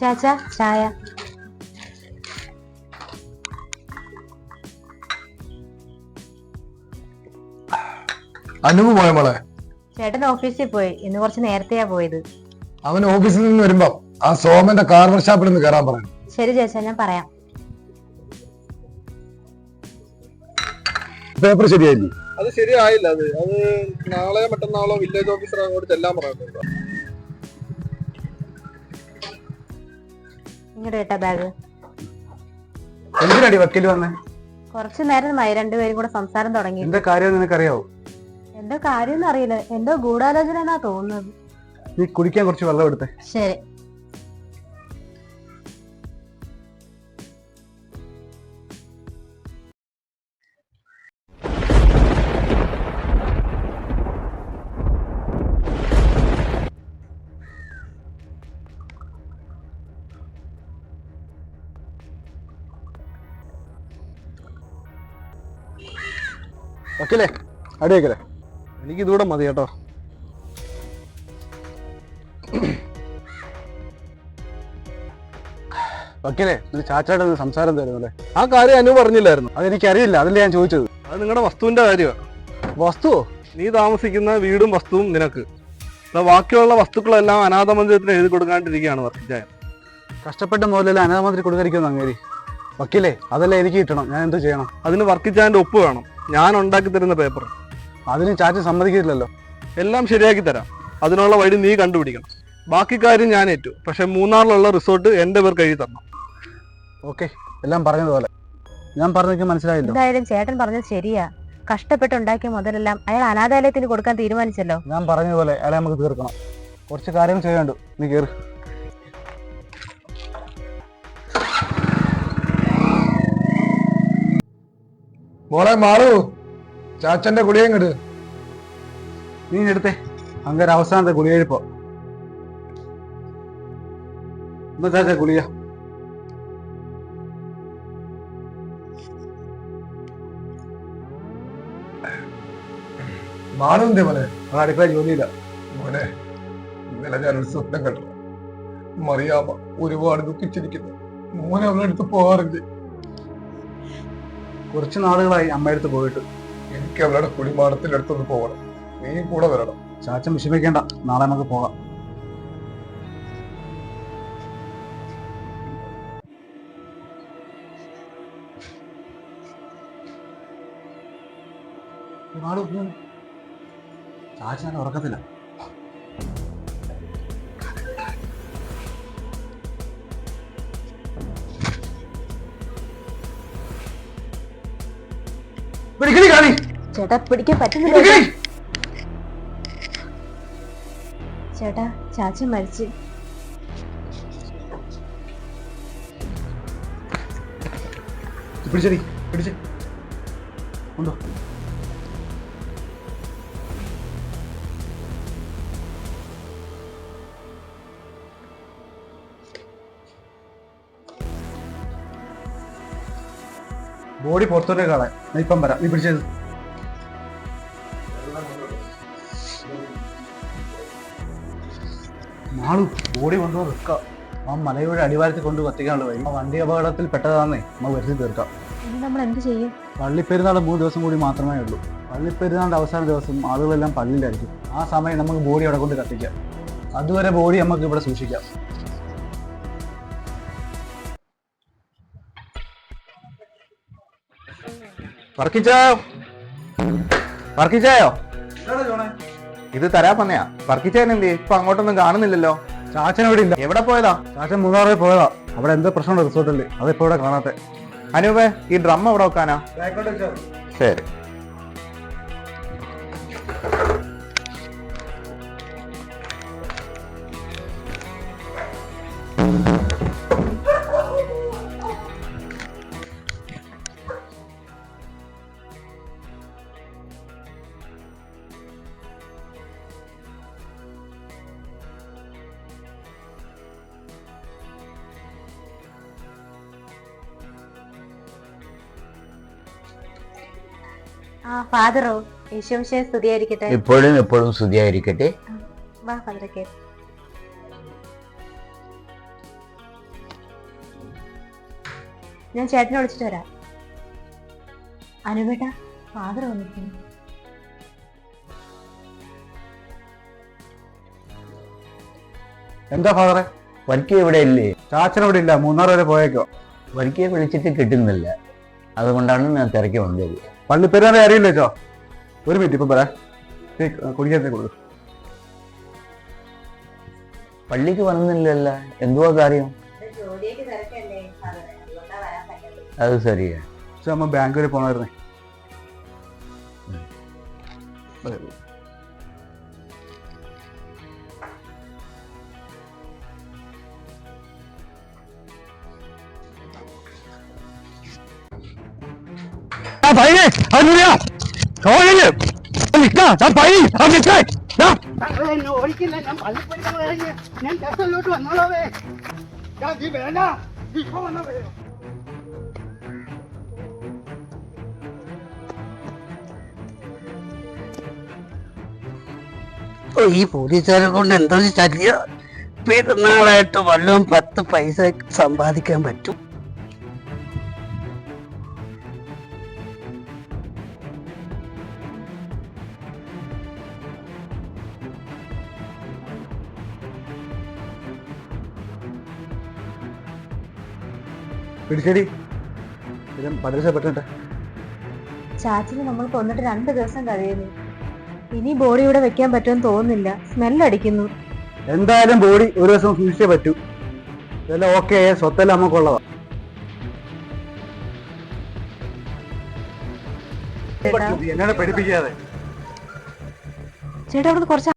ചാച്ച ചായ. അനുപ് പോയ മോളെ? ചേട്ടൻ ഓഫീസിൽ പോയി. ഇന്ന് കുറച്ച് നേരത്തെയാ പോയത്. അവൻ ഓഫീസിൽ നിന്ന് വരുമ്പോ ആ സോമന്റെ കാർ വർക്ക്ഷോപ്പിൽ നിന്ന് കയറാൻ പറഞ്ഞു ശരി ചേച്ചാ ഞാൻ പറയാം. പേപ്പർ ശരിയായില്ലേ? അത് ശരിയായില്ല. അത് അത് നാളെ മറ്റന്നാളോ വില്ലേജ് ഓഫീസർ അങ്ങോട്ട് ചെല്ലാൻ പറയുന്നുണ്ട്. ഇങ്ങോട്ട് കേട്ടാ ബാഗ്. എന്തിനാടി വക്കീൽ വന്നേ? കുറച്ചു നേരമായി രണ്ടുപേരും കൂടെ സംസാരം തുടങ്ങി. എന്താ കാര്യം നിനക്കറിയാവോ? എന്തോ കാര്യം അറിയില്ല. എന്തോ ഗൂഢാലോചന എന്നാ തോന്നുന്നത്. നീ കുടിക്കാൻ കുറച്ച് വെള്ളം എടുത്തേ. ശരി. വക്കീലേ അടി എനിക്ക് ഇതൂടെ മതി കേട്ടോ. വക്കീലേ ഒരു ചാച്ചായിട്ട് സംസാരം തരുന്നു അല്ലേ? ആ കാര്യം അനു പറഞ്ഞില്ലായിരുന്നു. അതെനിക്കറിയില്ല അതല്ലേ ഞാൻ ചോദിച്ചത്. അത് നിങ്ങളുടെ വസ്തുവിന്റെ കാര്യമാണ് വസ്തുവോ? നീ താമസിക്കുന്ന വീടും വസ്തുവും നിനക്ക്. ബാക്കിയുള്ള വസ്തുക്കളെല്ലാം അനാഥ മന്ദിരത്തിന് എഴുതി കൊടുക്കാണ്ടിരിക്കുകയാണ് വർക്കിച്ചായ കഷ്ടപ്പെട്ട മുതലല്ലേ മന്ദിരം കൊടുക്കാതിരിക്കുന്നു അങ്ങേരി. വക്കീലേ അതല്ലേ എനിക്ക് കിട്ടണം. ഞാൻ എന്ത് ചെയ്യണം? അതിന് വർക്കിച്ചാന്റെ ഒപ്പ് വേണം. ഞാൻ ഉണ്ടാക്കി തരുന്ന പേപ്പർ അതിന് ചാറ്റ് സമ്മതിക്കില്ലല്ലോ. എല്ലാം ശരിയാക്കി തരാം. അതിനുള്ള വഴി നീ കണ്ടുപിടിക്കണം. ബാക്കി കാര്യം ഞാൻ ഏറ്റു. പക്ഷെ മൂന്നാറിലുള്ള റിസോർട്ട് എന്റെ പേർ കഴുകി തരണം. ഓക്കെ എല്ലാം പറഞ്ഞതുപോലെ. ഞാൻ പറഞ്ഞു മനസ്സിലായില്ലോ? എന്തായാലും ചേട്ടൻ പറഞ്ഞത് ശരിയാ. കഷ്ടപ്പെട്ടുണ്ടാക്കിയ മുതലെല്ലാം അയാൾ അനാഥാലയത്തിന് കൊടുക്കാൻ തീരുമാനിച്ചല്ലോ. ഞാൻ പറഞ്ഞതുപോലെ അയാളെ നമുക്ക് തീർക്കണം. കുറച്ച് കാര്യങ്ങൾ ചെയ്യാണ്ടു. നീ കയറി മോളെ മാറൂ. ചാച്ചന്റെ കുടിയും കിട് നീ എടുത്തേ. അങ്ങനെ അവസാനത്തെ ഗുളികഴിപ്പോ എന്നാ ചാച്ച ഗുളിക മാറും എന്തേ മോനെ ആ അടുക്കള ജോലിയില്ല. മോനെ ഇന്നലെ ഞാനൊരു സ്വപ്നം കണ്ടു. മറിയാമ്മ ഒരുപാട് ദുഃഖിച്ചിരിക്കുന്നു. മോനെ അവളെടുത്ത് പോകാറില്ലേ? കുറച്ച് നാളുകളായി അമ്മയടുത്ത് പോയിട്ട്. എനിക്ക് അവളുടെ കുടിമാടത്തിന്റെ അടുത്തൊന്ന് പോകണം. നീ കൂടെ വരണം. ചാച്ചൻ വിഷമിക്കേണ്ട. നാളെ നമുക്ക് പോകാം. ചാച്ചാൻ ഉറക്കത്തില്ല ചേട്ടാ പിടിക്കാൻ പറ്റുന്നില്ല ചേട്ടാ ചാച്ചൻ മരിച്ചു. പിടിച്ചടി പിടിച്ച്. ഉണ്ടോ? ബോഡി പുറത്തോട്ട് കളയാം. ഞാൻ ഇപ്പം വരാം. നീ പിടിച്ചത് നാളു ബോഡി കൊണ്ടുപോകാൻ വെക്കാം. ആ മലയുടെ അടിവാരത്തിൽ കൊണ്ട് കത്തിക്കാനുള്ള വഴി. ആ വണ്ടി അപകടത്തിൽ പെട്ടതാന്നേ. നമ്മൾ വരുത്തി തീർക്കാം. ഇനി നമ്മൾ എന്ത് ചെയ്യും? പള്ളിപ്പെരുന്നാൾ മൂന്ന് ദിവസം കൂടി മാത്രമേ ഉള്ളൂ. പള്ളിപ്പെരുന്നാളിന്റെ അവസാന ദിവസം ആളുകളെല്ലാം പള്ളിയിലായിരിക്കും. ആ സമയം നമുക്ക് ബോഡി അവിടെ കൊണ്ട് കത്തിക്കാം. അതുവരെ ബോഡി നമുക്ക് ഇവിടെ സൂക്ഷിക്കാം. വർക്കിച്ചായോ? പറക്കിച്ചായോ ഇത് തരാ പന്നയാ വർക്കിച്ചാൻ എന്ത് ഇപ്പൊ അങ്ങോട്ടൊന്നും കാണുന്നില്ലല്ലോ. ചാച്ചൻ അവിടെ ഇല്ല. എവിടെ പോയതാ? ചാച്ചൻ മൂന്നാറിൽ പോയതാ. അവിടെ എന്തോ പ്രശ്നമുണ്ട് റിസോർട്ടിൽ അതിപ്പോ ഇവിടെ കാണാത്തെ. അനൂപേ ഈ ഡ്രം എവിടെ വെക്കാനാ? ശരി. ആ ഫാദറോ സ്തുതിയായിരിക്കട്ടെ. ഇപ്പോഴും എപ്പോഴും സ്തുതിയായിരിക്കട്ടെ. വാ ഫാദറൊക്കെ ഞാൻ ചേട്ടനെ വിളിച്ചിട്ട് വരാം. അനുപേട്ട ഫാദർ വന്നിരിക്കുന്നു. എന്താ ഫാദറെ വർക്കി ഇവിടെ ഇല്ലേ ചാച്ചൻ ഇവിടെ ഇല്ല മൂന്നാർ വരെ പോയേക്കോ. വർക്കിയെ വിളിച്ചിട്ട് കിട്ടുന്നില്ല. അതുകൊണ്ടാണ് ഞാൻ തിരക്കി വന്നത്. പള്ളിപ്പെരുന്നാളെ അറിയില്ല ചോ ഒരു മിനിറ്റ് ഇപ്പം പറയാം കുടിക്കാൻ കൊടുക്കും. പള്ളിക്ക് വന്നില്ലല്ല. എന്തുവാ കാര്യം? അത് ശരിയാ. നമ്മ ബാങ്ക് വരെ പോണായിരുന്നേ. താങ്കളെ എന്നെ ഓടിക്കില്ല ഞാൻ പള്ളിപ്പടിക്കാൻ കഴിഞ്ഞ് ഞാൻ ടെസ്റ്റിലോട്ട് വന്നോളാവേ. ഞാൻ നീ വേണ്ട. ഇപ്പൊ വന്നാ. ഈ പോലീസുകാരെ കൊണ്ട് എന്തൊരു ശല്യ. പെരുന്നാളായിട്ട് വല്ലതും പത്ത് പൈസ സമ്പാദിക്കാൻ പറ്റും. പിടിച്ചടി. ചാച്ചന് നമ്മൾ കൊന്നിട്ട് രണ്ട് ദിവസം കഴിയുന്നു. ഇനി ബോഡി ഇവിടെ വെക്കാൻ പറ്റുമെന്ന് തോന്നുന്നില്ല. സ്മെല്ലടിക്കുന്നു. എന്തായാലും ബോഡി ഒരു ദിവസം സൂക്ഷിച്ചേ പറ്റൂ. ഇതെല്ലാം ഓക്കെ സ്വത്തെല്ലാം നമുക്കുള്ളതാ ചേട്ടാ. എന്നെ പഠിപ്പിക്കാതെ ചേട്ടാ അവിടുന്ന് കുറച്ച്